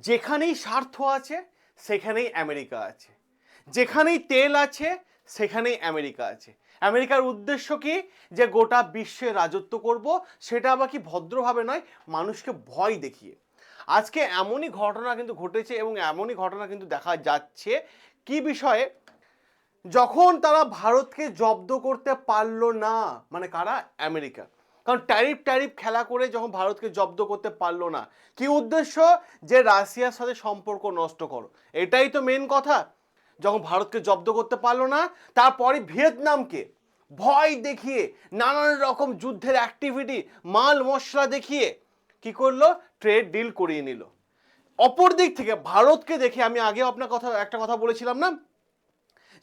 যেখানেই স্বার্থ আছে, সেখানেই আমেরিকা আছে। যেখানেই তেল আছে, সেখানেই আমেরিকা আছে। আমেরিকার উদ্দেশ্য কি? যে গোটা বিশ্বে রাজত্ব করব, সেটা আবার কি ভদ্রভাবে নয়, মানুষকে ভয় দেখিয়ে। আজকে এমনই ঘটনা কিন্তু ঘটেছে এবং এমনই ঘটনা কিন্তু দেখা যাচ্ছে। কি বিষয়ে? যখন তারা ভারতকে জব্দ করতে পারল না মানে কারা? আমেরিকা। কারণ ট্যারিফ ট্যারিফ খেলা করে যখন ভারতকে জব্দ করতে পারল না, কি উদ্দেশ্য? যে রাশিয়ার সাথে সম্পর্ক নষ্ট করো। এটাই তো মেন কথা। যখন ভারতকে জব্দ করতে পারল না, তারপরে ভিয়েতনামকে ভয় দেখিয়ে, নানান রকম যুদ্ধের অ্যাক্টিভিটি মাল মশলা দেখিয়ে কি করল? ট্রেড ডিল করিয়ে নিল। অপর দিক থেকে ভারতকে দেখে আমি আগে আপনার কথা, একটা কথা বলেছিলাম না?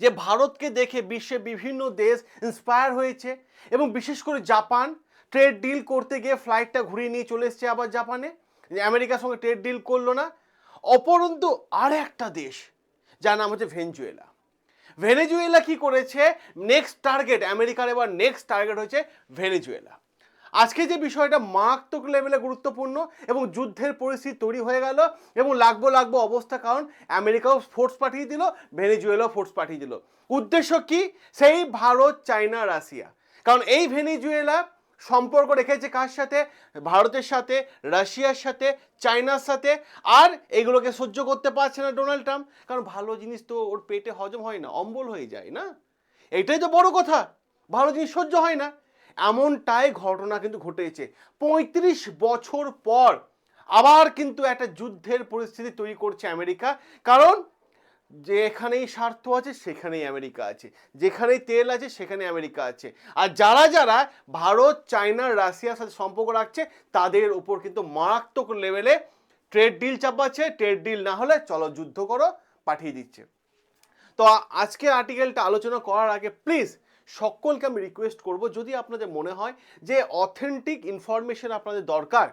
যে ভারতকে দেখে বিশ্বে বিভিন্ন দেশ ইন্সপায়ার হয়েছে এবং বিশেষ করে জাপান ট্রেড ডিল করতে গিয়ে ফ্লাইটটা ঘুরিয়ে নিয়ে চলে এসছে আবার জাপানে। যে আমেরিকার সঙ্গে ট্রেড ডিল করল না। অপরন্তু আর একটা দেশ, যার নাম হচ্ছে ভেনজুয়েলা। ভেনেজুয়েলা কি করেছে? নেক্সট টার্গেট আমেরিকার এবার নেক্সট টার্গেট হচ্ছে ভেনেজুয়েলা। আজকে যে বিষয়টা মারাত্মক লেভেলে গুরুত্বপূর্ণ এবং যুদ্ধের পরিস্থিতি তৈরি হয়ে গেল এবং লাগবো লাগবো অবস্থা, কারণ আমেরিকাও ফোর্স পাঠিয়ে দিল, ভেনেজুয়েলাও ফোর্স পাঠিয়ে দিল। উদ্দেশ্য কি? সেই ভারত, চায়না, রাশিয়া। কারণ এই ভেনেজুয়েলা সম্পর্ক রেখেছে কার সাথে? ভারতের সাথে, রাশিয়ার সাথে, চায়নার সাথে। আর এগুলোকে সহ্য করতে পারছে না ডোনাল্ড ট্রাম্প। কারণ ভালো জিনিস তো ওর পেটে হজম হয় না, অম্বল হয়ে যায় না। এটাই তো বড় কথা। ভালো জিনিস সহ্য হয় না। এমনটাই ঘটনা কিন্তু ঘটেছে। পঁয়ত্রিশ বছর পর আবার কিন্তু একটা যুদ্ধের পরিস্থিতি তৈরি করছে আমেরিকা। কারণ যেখানেই স্বার্থ আছে, সেখানেই আমেরিকা আছে। যেখানেই তেল আছে সেখানে আমেরিকা আছে। আর যারা যারা ভারত, চায়না, রাশিয়ার সাথে সম্পর্ক রাখছে, তাদের উপর কিন্তু মারাত্মক লেভেলে ট্রেড ডিল চাপাচ্ছে। ট্রেড ডিল না হলে চলো যুদ্ধ করো, পাঠিয়ে দিচ্ছে। তো আ- আজকের আর্টিকেলটা আলোচনা করার আগে প্লিজ সকলকে আমি রিকোয়েস্ট করব, যদি আপনাদের মনে হয় যে অথেন্টিক ইনফরমেশন আপনাদের দরকার,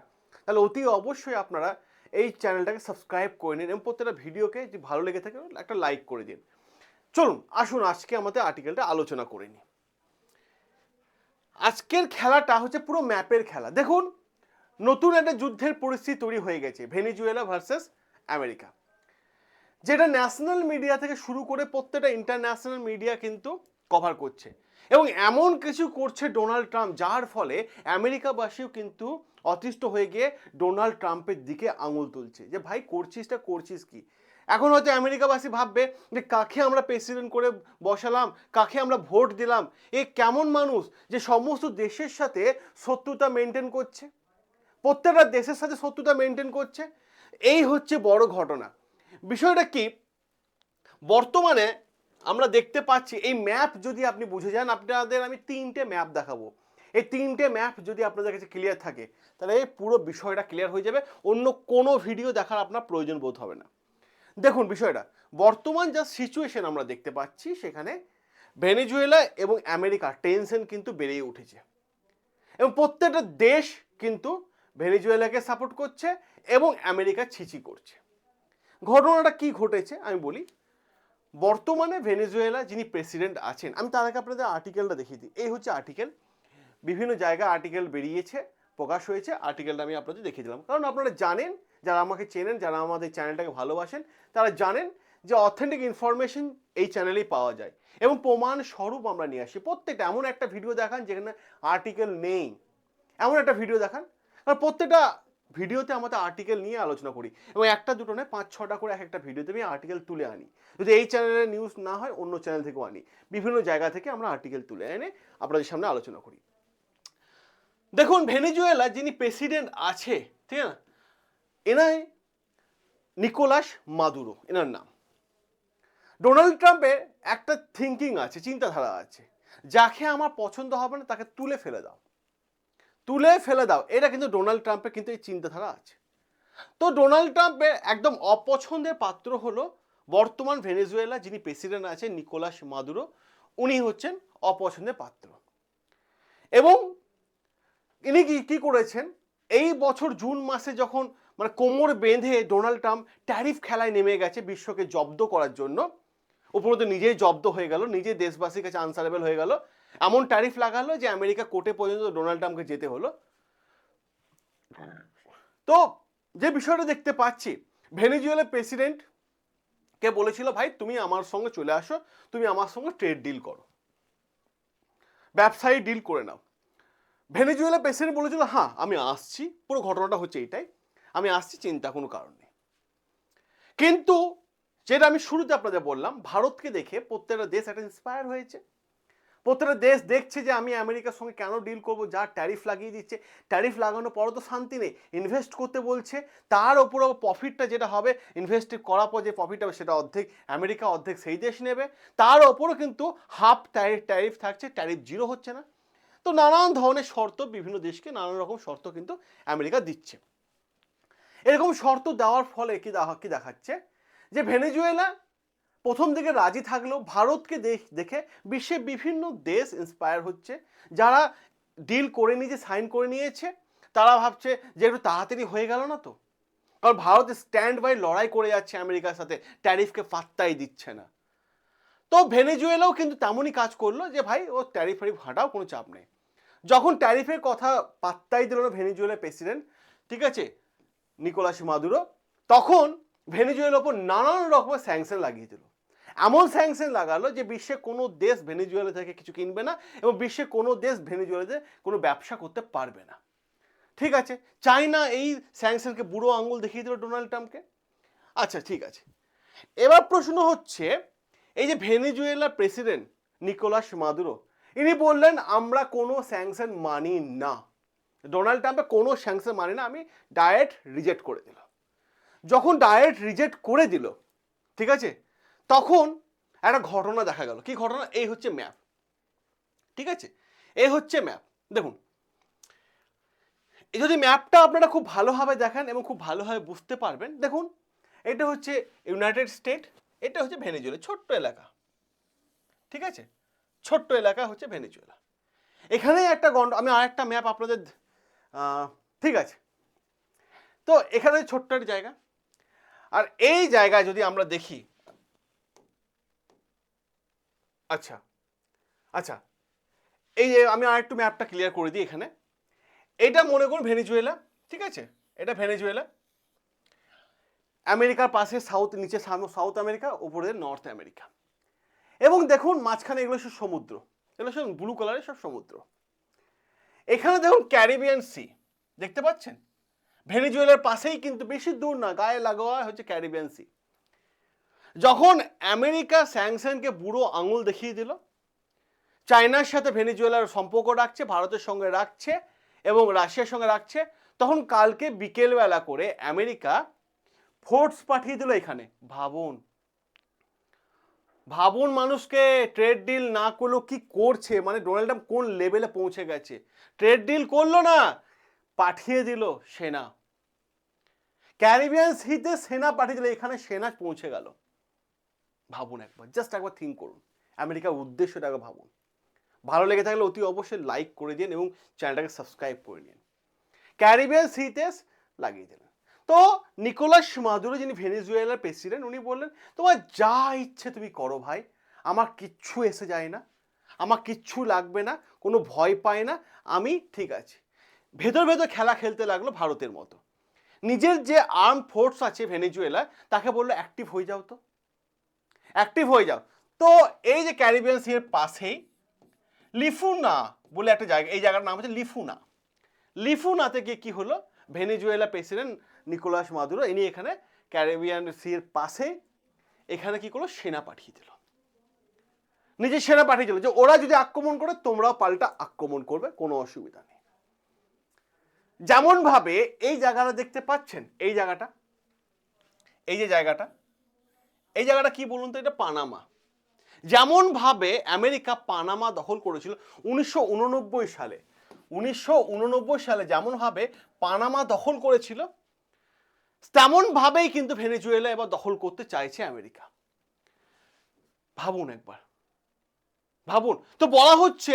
তাহলে অতি অবশ্যই আপনারা এই চ্যানেলটাকে সাবস্ক্রাইব করে নিন এবং প্রত্যেকটা ভিডিওকে যদি ভালো লেগে থাকে একটা লাইক করে দিন। চলুন, আসুন আজকে আমাদের আর্টিকেলটা আলোচনা করে নিই। আজকের খেলাটা হচ্ছে পুরো ম্যাপের খেলা। দেখুন, নতুন একটা যুদ্ধের পরিস্থিতি তৈরি হয়ে গেছে, ভেনিজুয়েলা ভার্সেস আমেরিকা। যেটা ন্যাশনাল মিডিয়া থেকে শুরু করে প্রত্যেকটা ইন্টারন্যাশনাল মিডিয়া কিন্তু কভার করছে। এবং এমন কিছু করছে ডোনাল্ড ট্রাম্প, যার ফলে আমেরিকাবাসীও কিন্তু অতিষ্ঠ হয়ে গিয়ে ডোনাল্ড ট্রাম্পের দিকে আঙুল তুলছে। যে ভাই করছিসটা করছিস কি? এখন হয়তো আমেরিকাবাসী ভাববে যে কাকে আমরা প্রেসিডেন্ট করে বসালাম, কাকে আমরা ভোট দিলাম? এ কেমন মানুষ যে সমস্ত দেশের সাথে শত্রুতা মেনটেন করছে? প্রত্যেকটা দেশের সাথে শত্রুতা মেনটেন করছে? এই হচ্ছে বড় ঘটনা। বিষয়টা কি? বর্তমানে আমরা দেখতে পাচ্ছি, এই ম্যাপ যদি আপনি বুঝে যান, আপনাদের আমি তিনটে ম্যাপ দেখাবো। এই তিনটে ম্যাপ যদি আপনাদের কাছে ক্লিয়ার থাকে, তাহলে এই পুরো বিষয়টা ক্লিয়ার হয়ে যাবে। অন্য কোনো ভিডিও দেখার আপনার প্রয়োজন বোধ হবে না। দেখুন বিষয়টা, বর্তমান যা সিচুয়েশন আমরা দেখতে পাচ্ছি সেখানে ভেনেজুয়েলা এবং আমেরিকা টেনশন কিন্তু বেড়েই উঠেছে। এবং প্রত্যেকটা দেশ কিন্তু ভেনেজুয়েলাকে সাপোর্ট করছে এবং আমেরিকা ছিচি করছে। ঘটনাটা কি ঘটেছে আমি বলি বর্তমানে ভেনেজুয়েলা যিনি প্রেসিডেন্ট আছেন, আমি তার আগে আপনাদের আর্টিকেলটা দেখিয়ে দিই। এই হচ্ছে আর্টিকেল। বিভিন্ন জায়গায় আর্টিকেল বেরিয়েছে, প্রকাশ হয়েছে। আর্টিকেলটা আমি আপনাদের দেখিয়ে দিলাম। কারণ আপনারা জানেন, যারা আমাকে চেনেন, যারা আমাদের চ্যানেলটাকে ভালোবাসেন, তারা জানেন যে অথেন্টিক ইনফরমেশন এই চ্যানেলেই পাওয়া যায়। এবং প্রমাণ স্বরূপ আমরা নিয়ে আসি। প্রত্যেকটা, এমন একটা ভিডিও দেখান যেখানে আর্টিকেল নেই। এমন একটা ভিডিও দেখান। কারণ প্রত্যেকটা ভিডিওতে আমাদের আর্টিকেল নিয়ে আলোচনা করি এবং একটা দুটো নয়, পাঁচ, ছটা করে এক একটা ভিডিওতে আমি আর্টিকেল তুলে আনি। যদি এই চ্যানেলের নিউজ না হয়, অন্য চ্যানেল থেকেও আনি। বিভিন্ন জায়গা থেকে আমরা আর্টিকেল তুলে এনে আপনাদের সামনে আলোচনা করি। দেখুন, ভেনেজুয়েলা যিনি প্রেসিডেন্ট আছে, ঠিক আছে এনাই নিকোলাস মাদুরো, এনার নাম। ডোনাল্ড ট্রাম্পের একটা থিঙ্কিং আছে, চিন্তাধারা আছে। যাকে আমার পছন্দ হবে না, তাকে তুলে ফেলে দাও। তুলে ফেলে দাও। এটা কিন্তু ডোনাল্ড ট্রাম্পের কিন্তু এই চিন্তাধারা আছে। তো ডোনাল্ড ট্রাম্পের একদম অপছন্দের পাত্র হলো বর্তমান ভেনেজুয়েলা, যিনি প্রেসিডেন্ট আছেন নিকোলাস মাদুরো, উনি হচ্ছেন অপছন্দের পাত্র। এবং ইনি কি কি করেছেন? এই বছর জুন মাসে যখন মানে কোমর বেঁধে ডোনাল্ড ট্রাম্প ট্যারিফ খেলায় নেমে গেছে বিশ্বকে জব্দ করার জন্য উপরন্ত নিজেই জব্দ হয়ে গেল নিজে দেশবাসীর কাছে আনসারেবল হয়ে গেল। এমন ট্যারিফ লাগালো যে আমেরিকা কোর্টে পর্যন্ত ডোনাল্ড ট্রাম্পকে যেতে হলো। তো যে বিষয়টা দেখতে পাচ্ছি ভেনিজুয়েলার প্রেসিডেন্ট কে বলেছিল, ভাই, তুমি আমার সঙ্গে চলে আসো, তুমি আমার সঙ্গে ট্রেড ডিল করো। ব্যবসায়ী ডিল করে নাও। ভেনেজুয়েলা প্রেসিডেন্ট বলেছিল হ্যাঁ আমি আসছি। পুরো ঘটনাটা হচ্ছে এটাই। আমি আসছি, চিন্তা কোনো কারণ নেই। কিন্তু যেটা আমি শুরুতে আপনাদের বললাম, ভারতকে দেখে প্রত্যেকটা দেশ একটা ইন্সপায়ার হয়েছে। প্রত্যেকটা দেশ দেখছে যে আমি আমেরিকার সঙ্গে কেন ডিল করব, যা ট্যারিফ লাগিয়ে দিচ্ছে। ট্যারিফ লাগানোর পরও তো শান্তি নেই। ইনভেস্ট করতে বলছে, তার ওপর প্রফিটটা যেটা হবে ইনভেস্ট করার পর যে প্রফিট হবে, সেটা অর্ধেক আমেরিকা, অর্ধেক সেই দেশ নেবে। তার ওপরও কিন্তু হাফ ট্যারিফ ট্যারিফ থাকছে ট্যারিফ জিরো হচ্ছে না। তো নানান ধরনের শর্ত বিভিন্ন দেশকে নানান রকম শর্ত কিন্তু আমেরিকা দিচ্ছে। এরকম শর্ত দেওয়ার ফলে কি দেখা কি দেখাচ্ছে? যে ভেনেজুয়েলা প্রথম দিকে রাজি থাকলেও ভারতকে দেখ- বিশ্বে বিভিন্ন দেশ ইন্সপায়ার হচ্ছে। যারা ডিল করে নিয়েছে সাইন করে নিয়েছে, তারা ভাবছে যে একটু তাড়াতাড়ি হয়ে গেল না তো। কারণ ভারত স্ট্যান্ড বাই লড়াই করে যাচ্ছে আমেরিকার সাথে ট্যারিফকে পাত্তাই দিচ্ছে না। তো ভেনেজুয়েলাও কিন্তু তেমনই কাজ করল যে ভাই, ও ট্যারিফ ফারিফ হাঁটাও কোনো চাপ নেই। যখন ট্যারিফের কথা পাত্তাই দিল না ভেনেজুয়েলার প্রেসিডেন্ট ঠিক আছে, নিকোলাস মাদুরো, তখন ভেনেজুয়েলার ওপর নানান রকমের স্যাংশন লাগিয়ে দিল এমন স্যাংশন লাগালো যে বিশ্বে কোনো দেশ ভেনেজুয়েলা থেকে কিছু কিনবে না এবং বিশ্বে কোনো দেশ ভেনেজুয়েলাতে কোনো ব্যবসা করতে পারবে না। ঠিক আছে চাইনা এই স্যাংশনকে বুড়ো আঙুল দেখিয়ে দিল ডোনাল্ড ট্রাম্পকে। আচ্ছা ঠিক আছে। এবার প্রশ্ন হচ্ছে, এই যে ভেনেজুয়েলার প্রেসিডেন্ট নিকোলাস মাদুরো, ইনি বললেন, আমরা কোনো স্যাংশন মানি না। ডোনাল্ড ট্রাম্পে কোনো স্যাংশন মানি না, আমি ডায়েট রিজেক্ট করে দিলাম। যখন ডায়েট রিজেক্ট করে দিল, ঠিক আছে? তখন একটা ঘটনা দেখা গেল। কি ঘটনা? এই হচ্ছে ম্যাপ ঠিক আছে? এই হচ্ছে ম্যাপ দেখুন, যদি ম্যাপটা আপনারা খুব ভালোভাবে দেখেন এবং খুব ভালোভাবে বুঝতে পারবেন, দেখুন, এটা হচ্ছে ইউনাইটেড স্টেট এটা হচ্ছে ভেনেজুয়েলা ছোট্ট এলাকা। ঠিক আছে? ছোট্ট এলাকা হচ্ছে ভেনেজুয়েলা এখানে একটা গন্ড, আমি আর একটা ম্যাপ আপনাদের ঠিক আছে? তো এখানে ছোট্ট একটা জায়গা। আর এই জায়গায় যদি আমরা দেখি আচ্ছা আচ্ছা এই যে আমি আর একটু ম্যাপটা ক্লিয়ার করে দিই এখানে। এটা মনে করুন ভেনেজুয়েলা, ঠিক আছে? এটা ভেনিজুয়েলা। আমেরিকার পাশে সাউথ নিচে সাউথ আমেরিকা, উপরে নর্থ আমেরিকা। এবং দেখুন মাঝখানে এগুলো সব সমুদ্র। এগুলো সব ব্লু কালারের সব সমুদ্র। এখানে দেখুন ক্যারিবিয়ান সি দেখতে পাচ্ছেন? ভেনেজুয়েলার পাশেই কিন্তু বেশি দূর না, গায়ে লাগোয়া হচ্ছে ক্যারিবিয়ান সি। যখন আমেরিকা স্যাংশনকে বুড়ো আঙুল দেখিয়ে দিল, চায়নার সাথে ভেনিজুয়েলার সম্পর্ক রাখছে, ভারতের সঙ্গে রাখছে এবং রাশিয়ার সঙ্গে রাখছে, তখন কালকে বিকেলবেলা করে আমেরিকা ফোর্স পাঠিয়ে দিল এখানে, ভাবুন ভাবুন মানুষকে ট্রেড ডিল না করলেও কি করছে মানে ডোনাল্ড ট্রাম্প কোন লেভেলে পৌঁছে গেছে? ট্রেড ডিল করল না, পাঠিয়ে দিল সেনা। ক্যারিবিয়ান সিতে সেনা পাঠিয়ে দিলে এখানে সেনা পৌঁছে গেল। ভাবুন একবার জাস্ট একবার থিঙ্ক করুন। আমেরিকার উদ্দেশ্যটা একবার ভাবুন। ভালো লেগে থাকলে অতি অবশ্যই লাইক করে দিন এবং চ্যানেলটাকে সাবস্ক্রাইব করে নিন। ক্যারিবিয়ান সিতে লাগিয়ে দিলেন। তো নিকোলাস মাদুরো, যিনি ভেনেজুয়েলার প্রেসিডেন্ট উনি বললেন, তোমার যা ইচ্ছে তুমি করো ভাই, আমার কিচ্ছু এসে যায় না, আমার কিচ্ছু লাগবে না, কোনো ভয় পায় না, আমি ঠিক আছে। ভেতর ভেতর খেলা খেলতে লাগল ভারতের মতো। নিজের যে আর্ম ফোর্স আছে ভেনেজুয়েলা তাকে বলল অ্যাক্টিভ হয়ে যাও তো। অ্যাক্টিভ হয়ে যাও। তো এই যে ক্যারিবিয়ান সির পাশেই লিফুনা বলে একটা জায়গা, এই জায়গার নাম হচ্ছে লিফুনা লিফুনাতে গিয়ে কী হলো? ভেনেজুয়েলা প্রেসিডেন্ট নিকোলাস মাদুরো ইনি এখানে ক্যারিবিয়ান সির পাশে এখানে কি করল? সেনা পাঠিয়ে দিল। নিজের সেনা পাঠিয়ে দিল যে, ওরা যদি আক্রমণ করে, তোমরাও পাল্টা আক্রমণ করবে, কোনো অসুবিধা নেই। যেমন ভাবে এই জায়গাটা দেখতে পাচ্ছেন, এই জায়গাটা, এই যে জায়গাটা, এই জায়গাটা কি বলুন তো? এটা পানামা। যেমন ভাবে আমেরিকা পানামা দখল করেছিল উনিশশো উননব্বই সালে, উনিশশো উননব্বই সালে যেমন ভাবে পানামা দখল করেছিল তেমন ভাবেই কিন্তু ভেনেজুয়েলা এবার দখল করতে চাইছে আমেরিকা। ভাবুন একবার। ভাবুন। তো বলা হচ্ছে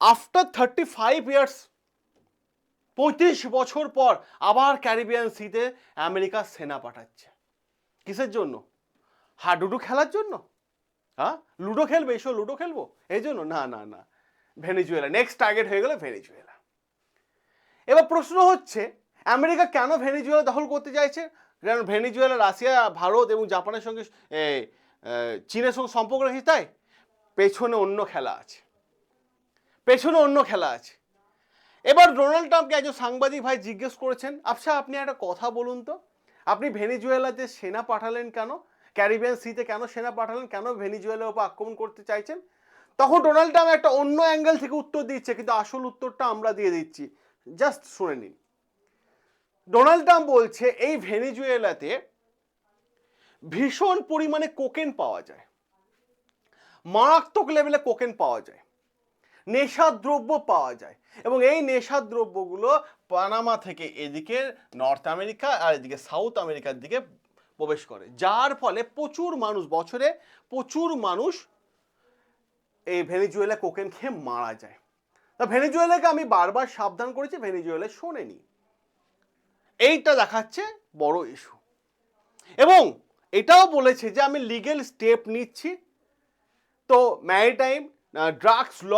আফটার থার্টি ফাইভ ইয়ার্স পঁয়ত্রিশ বছর পর আবার ক্যারিবিয়ান সিতে আমেরিকা সেনা পাঠাচ্ছে। কিসের জন্য? হাডুডু খেলার জন্য? হ্যাঁ লুডো খেলবে? এসো, লুডো খেলব? এই জন্য? না না না। ভেনেজুয়েলা। নেক্সট টার্গেট হয়ে গেল ভেনেজুয়েলা। এবার প্রশ্ন হচ্ছে, আমেরিকা কেন ভেনেজুয়েলা দখল করতে চাইছে? কারণ ভেনিজুয়েলা, রাশিয়া, ভারত এবং জাপানের সঙ্গে চীনের সঙ্গে সম্পর্ক রেখেছে, তাই পেছনে অন্য খেলা আছে। পেছনে অন্য খেলা আছে। এবার ডোনাল্ড ট্রাম্পকে একজন সাংবাদিক ভাই জিজ্ঞেস করেছেন আচ্ছা আপনি একটা কথা বলুন তো, আপনি ভেনিজুয়েলাতে সেনা পাঠালেন কেন? ক্যারিবিয়ান সিতে কেন সেনা পাঠালেন? কেন ভেনিজুয়েলার উপর আক্রমণ করতে চাইছেন? তখন ডোনাল্ড ট্রাম্প একটা অন্য অ্যাঙ্গেল থেকে উত্তর দিচ্ছে, কিন্তু আসল উত্তরটা আমরা দিয়ে দিচ্ছি। জাস্ট শুনে নিন। ডোনাল্ড ট্রাম্প বলছে, এই ভেনিজুয়েলাতে ভীষণ পরিমাণে কোকেন পাওয়া যায়। মারাত্মক লেভেলে কোকেন পাওয়া যায়। নেশাদ্রব্য পাওয়া যায়। এবং এই নেশাদ্রব্যগুলো পানামা থেকে এদিকে নর্থ আমেরিকা আর এদিকে সাউথ আমেরিকার দিকে প্রবেশ করে। যার ফলে প্রচুর মানুষ, বছরে প্রচুর মানুষ এই ভেনিজুয়েলা কোকেন খেয়ে মারা যায়। তা ভেনিজুয়েলাকে আমি বারবার সাবধান করেছি, ভেনিজুয়েলা শোনেনি। এইটা দেখাচ্ছে বড় ইস্যু এবং এটাও বলেছে যে আমি লিগেল স্টেপ নিচ্ছি। তো Maritime Drugs Law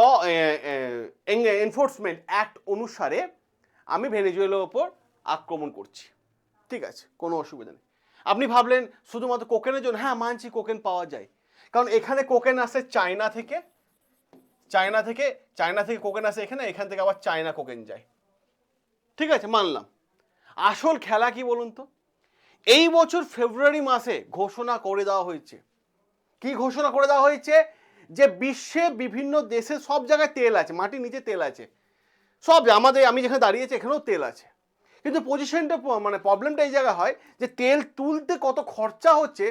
Enforcement Act অনুসারে আমি ভেনেজুয়েলার ওপর আক্রমণ করছি। ঠিক আছে, কোনো অসুবিধা নেই। আপনি ভাবলেন শুধুমাত্র কোকেনের জন্য? হ্যাঁ মানছি কোকেন পাওয়া যায়। কারণ এখানে কোকেন আসে চায়না থেকে। চায়না থেকে চায়না থেকে কোকেন আসে এখানে, এখান থেকে আবার চায়না কোকেন যায়। ঠিক আছে, মানলাম। আসল খেলা কি বলুন তো? এই বছর ফেব্রুয়ারি মাসে ঘোষণা করে দেওয়া হয়েছে। কি ঘোষণা করে দেওয়া হয়েছে? যে বিশ্বে বিভিন্ন দেশে সব জায়গায় তেল আছে, মাটির নিচে তেল আছে। সব আমাদের, আমি যেখানে দাঁড়িয়েছি, এখানেও তেল আছে। কিন্তু পজিশনটা মানে প্রবলেমটা এই জায়গায় হয় যে তেল তুলতে কত খরচা হচ্ছে,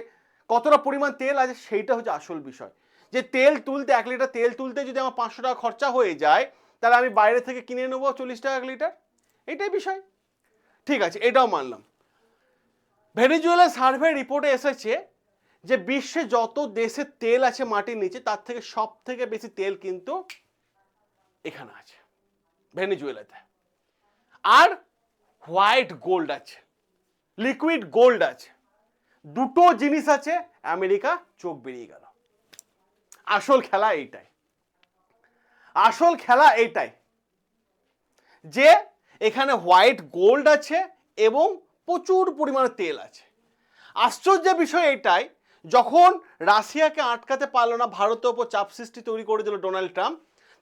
কতটা পরিমাণ তেল আছে, সেইটা হচ্ছে আসল বিষয়। যে তেল তুলতে, এক লিটার তেল তুলতে যদি আমার পাঁচশো টাকা খরচা হয়ে যায়, তাহলে আমি বাইরে থেকে কিনে নেব চল্লিশ টাকা এক লিটার? এটাই বিষয়। ঠিক আছে, এটাও মানলাম। ভেনিজুয়েলা সার্ভে রিপোর্টে এসেছে যে বিশ্বে যত দেশে তেল আছে মাটির নিচে, তার থেকে সব থেকে বেশি তেল কিন্তু এখানে আছে, ভেনিজুয়েলাতে। আর হোয়াইট গোল্ড আছে, লিকুইড গোল্ড আছে, দুটো জিনিস আছে, আমেরিকা চোখ বেরিয়ে গেল। আসল খেলা এইটাই। আসল খেলা এইটাই যে এখানে হোয়াইট গোল্ড আছে এবং প্রচুর পরিমাণে তেল আছে। আশ্চর্যের বিষয় এটাই যখন রাশিয়াকে আটকাতে পারল না, ভারতের ওপর চাপ সৃষ্টি তৈরি করে দিল ডোনাল্ড ট্রাম্প,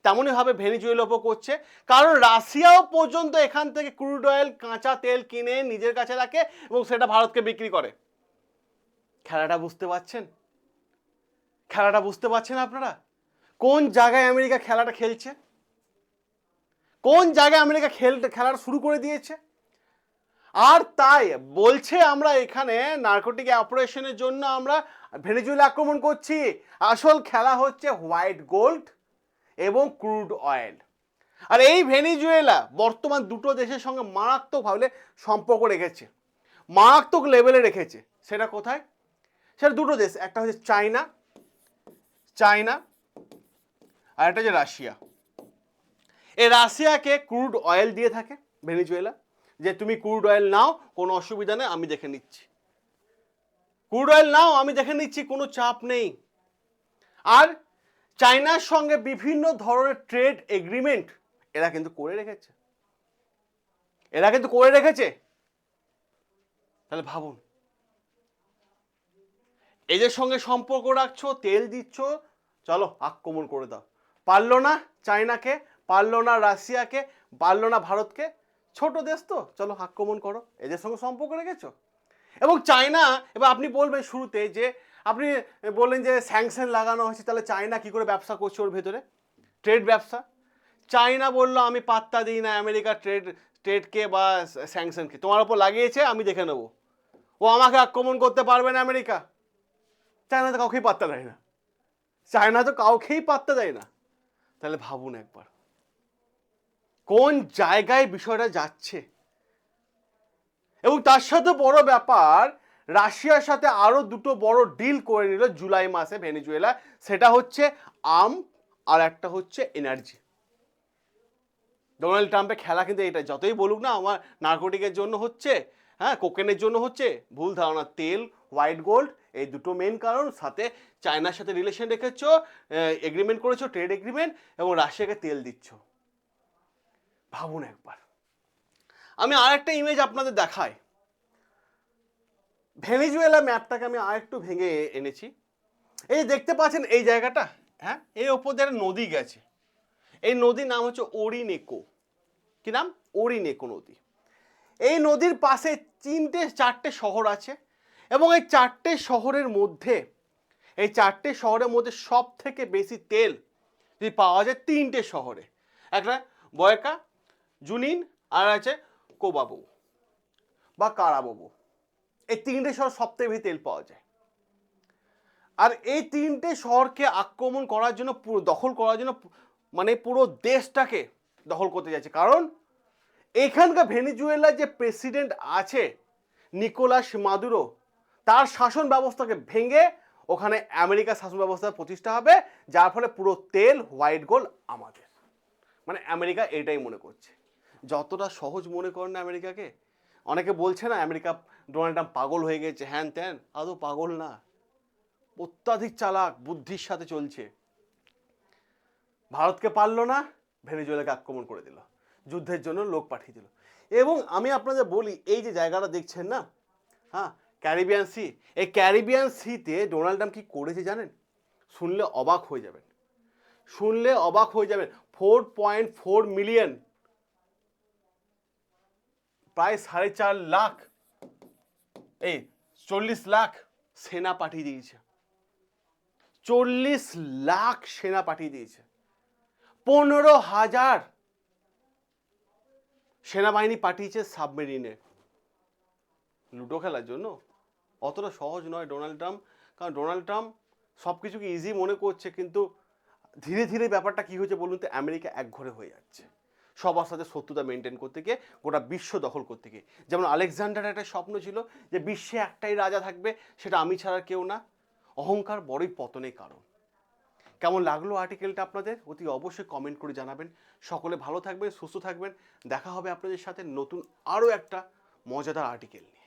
তেমনইভাবে ভেনিজুয়েলার ওপর করছে। কারণ রাশিয়াও পর্যন্ত এখান থেকে ক্রুড অয়েল, কাঁচা তেল কিনে নিজের কাছে রাখে এবং সেটা ভারতকে বিক্রি করে। খেলাটা বুঝতে পারছেন? খেলাটা বুঝতে পারছেন আপনারা? কোন জায়গায় আমেরিকা খেলাটা খেলছে? কোন জায়গায় আমেরিকা খেলতে খেলাটা শুরু করে দিয়েছে? আর তাই বলছে আমরা এখানে নার্কোটিক অপারেশনের জন্য আমরা ভেনেজুয়েলা আক্রমণ করছি। আসল খেলা হচ্ছে হোয়াইট গোল্ড এবং ক্রুড অয়েল। আর এই ভেনিজুয়েলা বর্তমান দুটো দেশের সঙ্গে মারাত্মকভাবে সম্পর্ক রেখেছে। মারাত্মক লেভেলে রেখেছে। সেটা কোথায়? সেটা দুটো দেশ, একটা হচ্ছে চায়না চায়না আর একটা হচ্ছে রাশিয়া। এই রাশিয়াকে ক্রুড অয়েল দিয়ে থাকে ভেনিজুয়েলা। যে তুমি ক্রুড অয়েল নাও, কোনো অসুবিধা নেই, আমি দেখে নিচ্ছি। ক্রুড অয়েল নাও, আমি দেখে নিচ্ছি, কোনো চাপ নেই। আর চায়নার সঙ্গে বিভিন্ন ধরনের ট্রেড এগ্রিমেন্ট এরা কিন্তু করে রেখেছে। এরা কিন্তু করে রেখেছে। তাহলে ভাবুন। এদের সঙ্গে সম্পর্ক রাখছো, তেল দিচ্ছ, চলো আক্রমণ করে দাও। পারল না চায়নাকে, পারল না রাশিয়াকে, পারল না ভারতকে ছোট দেশ তো, চলো আক্রমণ করো। এদের সঙ্গে সম্পর্ক রেখেছো? এবং চায়না, এবার আপনি বলবেন শুরুতে যে, আপনি বললেন যে স্যাংশন লাগানো হয়েছে, তাহলে চায়না কি করে ব্যবসা করছে ওর ভেতরে? ট্রেড ব্যবসা। চায়না বলল, আমি পাত্তা দিই না আমেরিকা ট্রেড ট্রেডকে বা স্যাংশনকে তোমার ওপর লাগিয়েছে, আমি দেখে নেব। ও আমাকে আক্রমণ করতে পারবে না আমেরিকা। চায়না তো কাউকেই পাত্তা দেয় না। চায়না তো কাউকেই পাত্তা দেয় না। তাহলে ভাবুন একবার। কোন জায়গায় বিষয়টা যাচ্ছে? এবং তার সাথে বড় ব্যাপার, রাশিয়ার সাথে আরও দুটো বড় ডিল করে নিল জুলাই মাসে ভেনিজুয়েলা। সেটা হচ্ছে আম আর একটা হচ্ছে এনার্জি ডোনাল্ড ট্রাম্পের খেলা কিন্তু এটা, যতই বলুক না, আমার নার্কোটিকের জন্য হচ্ছে হ্যাঁ কোকেনের জন্য হচ্ছে, ভুল ধারণা, তেল হোয়াইট গোল্ড এই দুটো মেন কারণ, সাথে চায়নার সাথে রিলেশন রেখেছো এগ্রিমেন্ট করেছ ট্রেড এগ্রিমেন্ট এবং রাশিয়াকে তেল দিচ্ছ। ভাবুন একবার। আমি আর একটা ইমেজ আপনাদের দেখাই। ভেনিজুয়েলা ম্যাপটাকে আমি আর একটু ভেঙে এনেছি। এই দেখতে পাচ্ছেন এই জায়গাটা? হ্যাঁ এই ওপর দিয়ে নদী গেছে। এই নদীর নাম হচ্ছে ওরিনেকো। কি নাম? ওরিনেকো নদী। এই নদীর পাশে তিনটে, চারটে শহর আছে এবং এই চারটে শহরের মধ্যে, এই চারটে শহরের মধ্যে সব থেকে বেশি তেল যদি পাওয়া যায় তিনটে শহরে। একটা বয়কা জুনিন, আর আছে কোবাবু বা কারাবাবু। এই তিনটে শহর সব থেকে বেশি তেল পাওয়া যায়। আর এই তিনটে শহরকে আক্রমণ করার জন্য, পুরো দখল করার জন্য মানে পুরো দেশটাকে দখল করতে যাচ্ছে। কারণ এখানকার ভেনিজুয়েলার যে প্রেসিডেন্ট আছে, নিকোলাস মাদুরো, তার শাসন ব্যবস্থাকে ভেঙে ওখানে আমেরিকার শাসন ব্যবস্থা প্রতিষ্ঠা হবে, যার ফলে পুরো তেল, হোয়াইট গোল্ড আমাদের। মানে আমেরিকা এটাই মনে করছে। যতটা সহজ মনে করেন না আমেরিকাকে? অনেকে বলছে না আমেরিকা ডোনাল্ড ট্রাম্প পাগল হয়ে গেছে। হ্যান ত্যান, আদৌ পাগল না। অত্যাধিক চালাক বুদ্ধির সাথে চলছে। ভারতকে পারল না, ভেনেজুয়েলাকে আক্রমণ করে দিল। যুদ্ধের জন্য লোক পাঠিয়ে দিল। এবং আমি আপনাদের বলি, এই যে জায়গাটা দেখছেন না? হ্যাঁ ক্যারিবিয়ান সি, এই ক্যারিবিয়ান সিতে ডোনাল্ড ট্রাম্প কি করেছে জানেন? শুনলে অবাক হয়ে যাবেন। শুনলে অবাক হয়ে যাবেন। ফোর পয়েন্ট ফোর মিলিয়ন প্রায় সাড়ে চার লাখ, এই চল্লিশ লাখ সেনা পাঠিয়ে দিয়েছে। চল্লিশ লাখ সেনা পাঠিয়ে দিয়েছে। পনেরো হাজার সেনাবাহিনী পাঠিয়েছে সাবমেরিনে। লুডো খেলার জন্য? অতটা সহজ নয় ডোনাল্ড ট্রাম্প, কারণ ডোনাল্ড ট্রাম্প সব কিছুকে ইজি মনে করছে, কিন্তু ধীরে ধীরে ব্যাপারটা কি হয়েছে বলুন তো, আমেরিকা একঘরে হয়ে যাচ্ছে। সবার সাথে শত্রুতা মেনটেন করতে গিয়ে গোটা বিশ্ব দখল করতে গিয়ে। যেমন আলেকজান্ডার একটা স্বপ্ন ছিল যে বিশ্বে একটাই রাজা থাকবে, সেটা আমি ছাড়া কেউ না। অহংকার বড়ই পতনের কারণ। কেমন লাগল আর্টিকেলটা আপনাদের? অতি অবশ্যই কমেন্ট করে জানাবেন। সকলে ভালো থাকবেন, সুস্থ থাকবেন। দেখা হবে আপনাদের সাথে নতুন আরও একটা মজাদার আর্টিকেল নিয়ে।